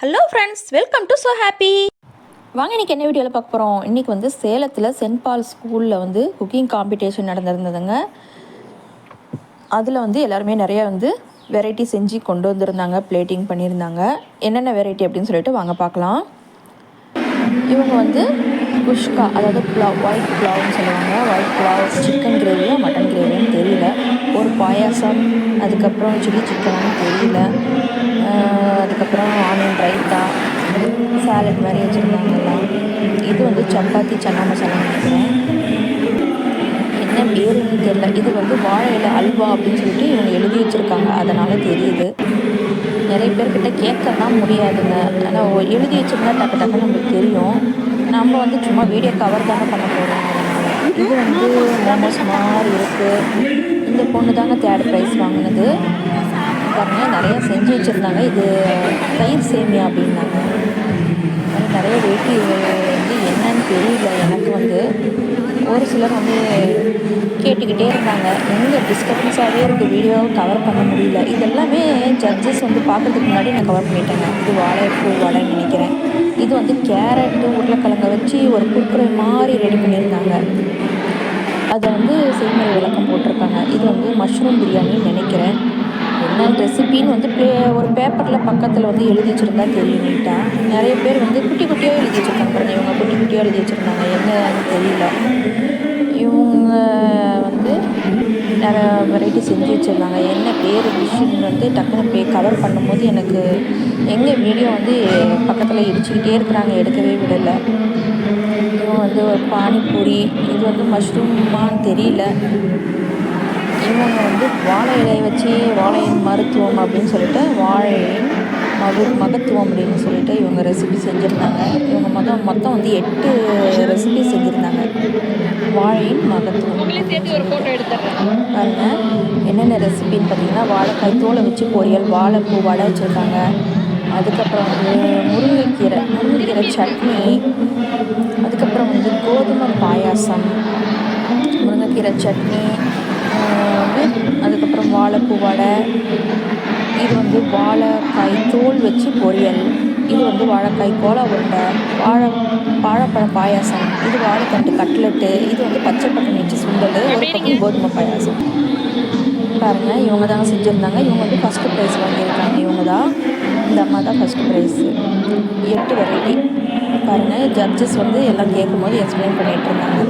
Hello friends welcome to so happy வாங்க இன்றைக்கி என்ன வீடியோவில் பார்க்க போகிறோம் இன்றைக்கி வந்து சேலத்தில் சென்ட் பால் ஸ்கூலில் வந்து குக்கிங் காம்படிஷன் நடந்திருந்ததுங்க. அதில் வந்து எல்லாருமே நிறைய வந்து வெரைட்டி செஞ்சு கொண்டு வந்திருந்தாங்க பிளேட்டிங் பண்ணியிருந்தாங்க. என்னென்ன வெரைட்டி அப்படின்னு சொல்லிட்டு வாங்க பார்க்கலாம். இவங்க வந்து குஷ்கா அதாவது புலாவ் ஒயிட் புலாவ்னு சொல்லுவாங்க. ஒயிட் புலாவ் சிக்கன் கிரேவி ஒரு அதுக்கப்புறம் சில்லி சிக்கன்னு தெரியல. அதுக்கப்புறம் ஆனியன் ரைத்தா சாலட் மாதிரி வச்சுருந்தாங்கல்ல. இது வந்து சப்பாத்தி சன்னா மசாலா நினைக்கிறேன். என்ன பேருன்னு தெரியல. இது வந்து வாழை இலை அல்வா அப்படின்னு சொல்லிட்டு இவங்க எழுதி வச்சுருக்காங்க. அதனால் தெரியுது. நிறைய பேர்கிட்ட கேட்க தான் முடியாதுங்க ஆனால் எழுதி வச்சுருந்தா டக்கு டக்கு நம்மளுக்கு தெரியும். நம்ம வந்து சும்மா வீடியோ கவர் தானே பண்ண போகிறோம் இது வந்து மோமோஸ் மாதிரி இருக்குது இந்த பொண்ணு தாங்க தேர்ட் ப்ரைஸ் வாங்கினது. பாருங்க நிறையா செஞ்சு வச்சுருந்தாங்க. இது தயிர் சேமியா அப்படின்னாங்க. அது நிறைய வெயிட்டி வந்து என்னன்னு தெரியல எனக்கு வந்து. ஒரு சிலர் வந்து கேட்டுக்கிட்டே இருந்தாங்க. எங்கே டிஸ்கஷன்ஸாகவே இருக்குது வீடியோ கவர் பண்ண முடியல. இதெல்லாமே ஜட்ஜஸ் வந்து பார்க்கறதுக்கு முன்னாடி நான் கவர் பண்ணிட்டேங்க. இது வாழைப்பூ வடைன்னு நினைக்கிறேன். இது வந்து கேரட்டு உருளைக்கிழங்க வச்சு ஒரு குக்கரை மாதிரி ரெடி பண்ணியிருந்தாங்க. அதை வந்து செய்முறை விளக்கம் போட்டிருக்காங்க. இது வந்து மஷ்ரூம் பிரியாணின்னு நினைக்கிறேன். என்ன ரெசிபின்னு வந்து பே ஒரு பேப்பரில் பக்கத்தில் வந்து எழுதி வச்சுருந்தா தெரியும் நீட்டாக நிறைய பேர் வந்து குட்டி குட்டியாக எழுதி வச்சுருக்காங்க பாருங்கள் இவங்க குட்டி குட்டியாக எழுதி வச்சுருந்தாங்க. என்னன்னு தெரியல. இவங்க வந்து நிறைய வெரைட்டி செஞ்சு வச்சுருந்தாங்க. என்ன பேர் டிஷ்ஷுன்னு வந்து டக்குன்னு பே கவர் பண்ணும்போது எனக்கு எங்கள் வீடியோ வந்து பக்கத்தில் இடிச்சுக்கிட்டே இருக்கிறாங்க. எடுக்கவே விடலை. இவங்க வந்து ஒரு பானிபூரி. இது வந்து மஷ்ரூமான்னு தெரியல. இவங்க வந்து வாழை இலையை வச்சு வாழையின் மருத்துவம் அப்படின்னு சொல்லிட்டு வாழையின் மகு மகத்துவம் அப்படின்னு சொல்லிட்டு இவங்க ரெசிபி செஞ்சுருந்தாங்க. இவங்க மொத்தம் மொத்தம் வந்து எட்டு ரெசிபி செஞ்சுருந்தாங்க. வாழையின் மகத்துவம். என்னென்ன ரெசிபின்னு பார்த்தீங்கன்னா வாழைக்காய் தோலை வச்சு பொரியல் வாழைப்பூ வடை வச்சுருக்காங்க. அதுக்கப்புறம் வந்து முருங்கைக்கீரை முருங்கைக்கீரை சட்னி. அதுக்கப்புறம் வந்து கோதுமை பாயாசம் முருங்கைக்கீரை சட்னி அதுக்கப்புறம் வாழைப்பூ வடை இது வந்து வாழைக்காய் தோல் வச்சு பொரியல். இது வந்து வாழைக்காய் கோலா உருண்டை வாழை வாழைப்பழ பாயாசம் இது வாழைத்தண்டு கட்லெட்டு இது வந்து பச்சை பட்டாணி வச்சு சுண்டல் ஒரு பக்கம் கோதுமை பாயாசம். பாருங்கள் இவங்க தாங்க செஞ்சுருந்தாங்க. இவங்க வந்து ஃபஸ்ட்டு ப்ரைஸ் வாங்கியிருக்காங்க இவங்க தான். இந்த அம்மா தான் ஃபஸ்ட்டு ப்ரைஸு எட்டு வெரைட்டி பாருங்கள் ஜட்ஜஸ் வந்து எல்லாம் கேட்கும்போது எக்ஸ்பிளைன் பண்ணிகிட்டு இருந்தாங்க.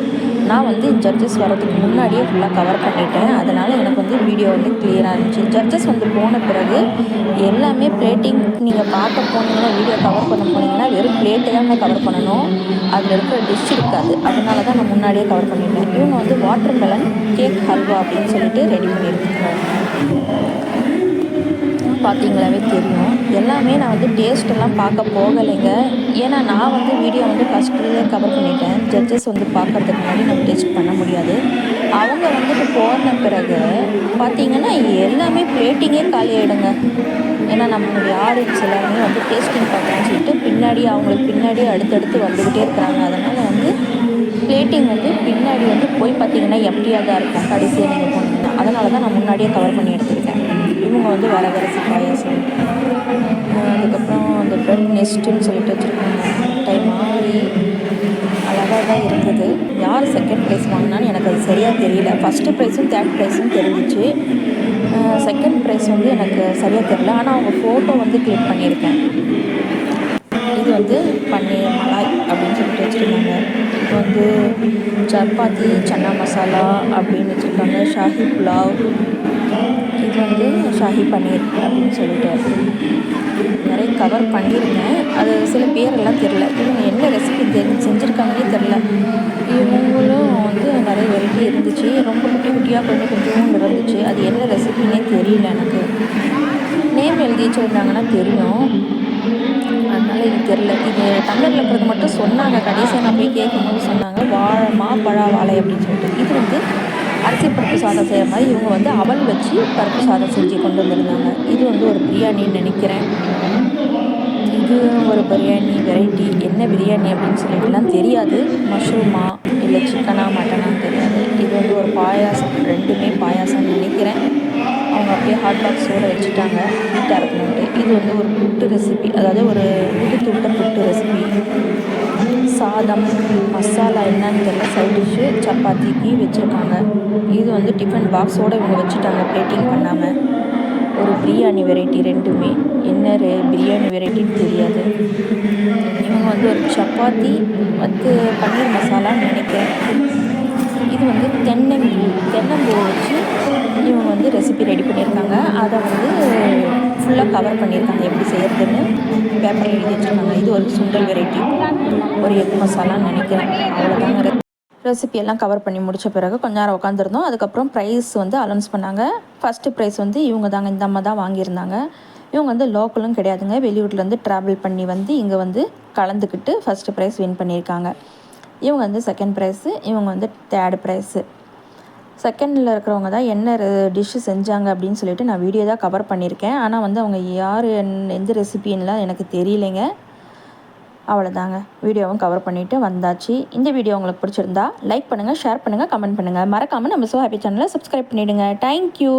நான் வந்து ஜட்ஜஸ் வரதுக்கு முன்னாடியே ஃபுல்லாக கவர் பண்ணிட்டேன். அதனால் எனக்கு வந்து வீடியோ வந்து கிளியராக இருந்துச்சு. ஜட்ஜஸ் வந்து போன பிறகு எல்லாமே பிளேட்டிங் நீங்கள் பார்க்க போனீங்கன்னா வீடியோ கவர் பண்ண போனீங்கன்னா வெறும் பிளேட்டு தான் கவர் பண்ணணும். அதில் இருக்கிற டிஷ் இருக்காது. அதனால தான் நான் முன்னாடியே கவர் பண்ணிட்டேன். இவங்க வந்து வாட்டர் மெலன் கேக் ஹல்வா அப்படின்னு சொல்லிட்டு ரெடி பண்ணியிருக்காங்க. பார்த்தீங்களாவே தெரியும். எல்லாமே நான் வந்து டேஸ்ட்டெல்லாம் பார்க்க போகலைங்க. ஏன்னா நான் வந்து வீடியோ வந்து ஃபஸ்ட்டு கவர் பண்ணிட்டேன். ஜட்ஜஸ் வந்து பார்க்கறதுக்கு முன்னாடி நம்ம டேஸ்ட் பண்ண முடியாது. அவங்க வந்துட்டு போன பிறகு பார்த்தீங்கன்னா எல்லாமே பிளேட்டிங்கே காலி ஆகிடுங்க ஏன்னா நம்மளுடைய ஆடியன்ஸ் எல்லாருமே வந்து டேஸ்டிங் பார்க்கணும்னு சொல்லிட்டு பின்னாடி அவங்களுக்கு பின்னாடி அடுத்தடுத்து வந்துக்கிட்டே இருக்கிறாங்க. அதனால் வந்து பிளேட்டிங் வந்து பின்னாடி வந்து போய் பார்த்தீங்கன்னா எம்டியாக தான் இருக்கும். கடைசியாக நீங்கள் போனீங்கன்னா. அதனால தான் நான் முன்னாடியே கவர் பண்ணி எடுத்தேன் இவங்க வந்து வர வரசி பாயாசம் அதுக்கப்புறம் அந்த ப்ரெட் நெஸ்ட்டுன்னு சொல்லிட்டு வச்சுருக்காங்க. டைம் மாதிரி அழகாக தான் இருந்தது யார் செகண்ட் ப்ரைஸ் வாங்கினான்னு எனக்கு அது சரியாக தெரியல. ஃபஸ்ட்டு ப்ரைஸும் தேர்ட் ப்ரைஸும் தெரிஞ்சிச்சு. செகண்ட் ப்ரைஸ் வந்து எனக்கு சரியாக தெரியல. ஆனால் அவங்க ஃபோட்டோ வந்து கிளிக் பண்ணியிருக்கேன். இது வந்து பன்னீர் மலாய் அப்படின்னு சொல்லிட்டு வச்சுருக்காங்க. இப்போ வந்து சப்பாத்தி சன்னா மசாலா அப்படின்னு வச்சுருக்காங்க. ஷாஹி புலாவ் இது வந்து ஷாஹி பன்னீர் அப்படின்னு சொல்லிட்டு. நிறைய கவர் பண்ணியிருந்தேன் அது சில பேரெல்லாம் தெரில. இவங்க என்ன ரெசிபி தெரிஞ்சு செஞ்சுருக்காங்கன்னே தெரில. இவங்களும் வந்து நிறைய வெரைட்டி இருந்துச்சு. ரொம்ப குட்டி குட்டியாக கொஞ்சம் கொஞ்சம் இருந்துச்சு அது என்ன ரெசிபின்னே தெரியல எனக்கு. நேம் எழுதி வச்சுருந்தாங்கன்னா தெரியும். அதனால் எனக்கு தெரில இது தமிழில் இருக்கிறது மட்டும் சொன்னாங்க. கடைசியாக நான் போய் கேட்கும்போது சொன்னாங்க வாழை மாப்பழா வாழை அப்படின்னு சொல்லிட்டு. அரிசி பருப்பு சாதம் செய்கிற மாதிரி இவங்க வந்து அவல் வச்சு பருப்பு சாதம் செஞ்சு கொண்டு வந்திருந்தாங்க. இது வந்து ஒரு பிரியாணின்னு நினைக்கிறேன். இது ஒரு பிரியாணி வெரைட்டி என்ன பிரியாணி அப்படின்னு சொல்லிட்டுலாம் தெரியாது. மஷ்ரூமா இல்லை சிக்கனா மட்டனா தெரியாது. இது வந்து ஒரு பாயாசம். ரெண்டுமே பாயாசம்னு நினைக்கிறேன். அவங்க அப்படியே ஹாட் பாக்ஸோடு வச்சுட்டாங்க. ஹீட்டாக இருக்கணுன்ட்டு இது வந்து ஒரு புட்டு ரெசிபி அதாவது ஒரு புட்டு துட்ட புட்டு ரெசிபி சாதம் மசாலா என்னன்னு தெரியல சைட் டிஷ்ஷு சப்பாத்திக்கு வச்சுருக்காங்க. இது வந்து டிஃபன் பாக்ஸோடு இவங்க வச்சுட்டாங்க பிளேட்டிங் பண்ணாமல் ஒரு பிரியாணி வெரைட்டி ரெண்டுமே. என்ன ரே பிரியாணி வெரைட்டின்னு தெரியாது. இவங்க வந்து ஒரு சப்பாத்தி மற்ற பன்னீர் மசாலான்னு நினைக்கிறேன். இது வந்து தென்னம்பூ தென்னம்பூ வச்சு இவங்க வந்து ரெசிபி ரெடி பண்ணியிருக்காங்க அதை வந்து ஃபுல்லாக கவர் பண்ணியிருக்காங்க எப்படி செய்யறதுன்னு பேப்பரில் எழுதி வச்சுருக்காங்க இது ஒரு சுண்டல் வெரைட்டி ஒரு எக் மசாலான்னு நினைக்கிறேன். அவ்வளோதாங்க ரெசிபி எல்லாம் கவர் பண்ணி முடித்த பிறகு கொஞ்ச நேரம் உட்காந்துருந்தோம் அதுக்கப்புறம் ப்ரைஸ் வந்து அலௌன்ஸ் பண்ணாங்க. ஃபஸ்ட்டு ப்ரைஸ் வந்து இவங்க தாங்க இந்த அம்மா தான் வாங்கியிருந்தாங்க. இவங்க வந்து லோக்கலும் கிடையாதுங்க. வெளியூர்லேருந்து ட்ராவல் பண்ணி வந்து இங்கே வந்து கலந்துக்கிட்டு ஃபஸ்ட்டு ப்ரைஸ் வின் பண்ணியிருக்காங்க. இவங்க வந்து செகண்ட் ப்ரைஸு இவங்க வந்து தேர்டு ப்ரைஸு செகண்டில் இருக்கிறவங்க தான் என்ன டிஷ்ஷு செஞ்சாங்க அப்படின்னு சொல்லிட்டு நான் வீடியோ தான் கவர் பண்ணியிருக்கேன். ஆனால் வந்து அவங்க யார் என்- எந்த ரெசிபின்லாம் எனக்கு தெரியலைங்க. அவ்வளோதாங்க வீடியோவும் கவர் பண்ணிவிட்டு வந்தாச்சு. இந்த வீடியோ உங்களுக்கு பிடிச்சிருந்தா லைக் பண்ணுங்கள் ஷேர் பண்ணுங்கள் கமெண்ட் பண்ணுங்கள் மறக்காமல் நம்ம ஸோ ஹாப்பி சேனலை சப்ஸ்கிரைப் பண்ணிவிடுங்க தேங்க்யூ